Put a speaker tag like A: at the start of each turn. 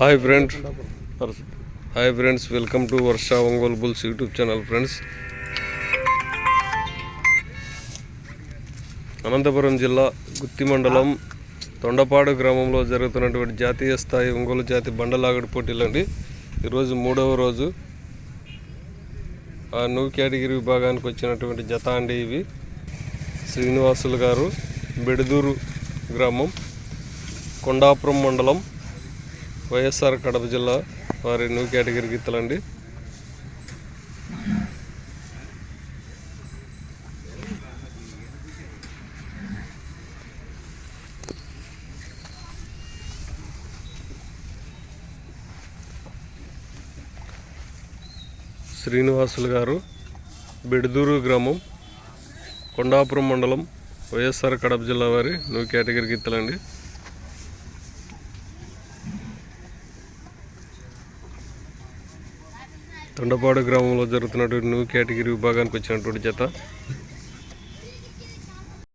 A: Hi friends hi friends welcome to Varsha Ongole bulls YouTube channel friends Anantapur జిల్లా గుత్తి మండలం తొండపాడు గ్రామంలో జరుగుతున్నటువంటి జాతీయ స్థాయి ఒంగోలు జాతి బండలాగడి పోటీలు అండి. ఈరోజు మూడవ రోజు. ఆ న్యూ కేటగిరీ విభాగానికి వచ్చినటువంటి జత అండి ఇవి. శ్రీనివాసులు గారు బెడదూరు గ్రామం. కొండాపురం మండలం వైఎస్ఆర్ కడప జిల్లా వారి న్యూ కేటగిరీ గీతలండి శ్రీనివాసులు గారు బెడదూరు గ్రామం కొండాపురం మండలం వైఎస్ఆర్ కడప జిల్లా వారి న్యూ కేటగిరీ గీతలండి తొండపాడు గ్రామంలో జరుగుతున్నటువంటి న్యూ కేటగిరీ విభాగానికి వచ్చినటువంటి జత.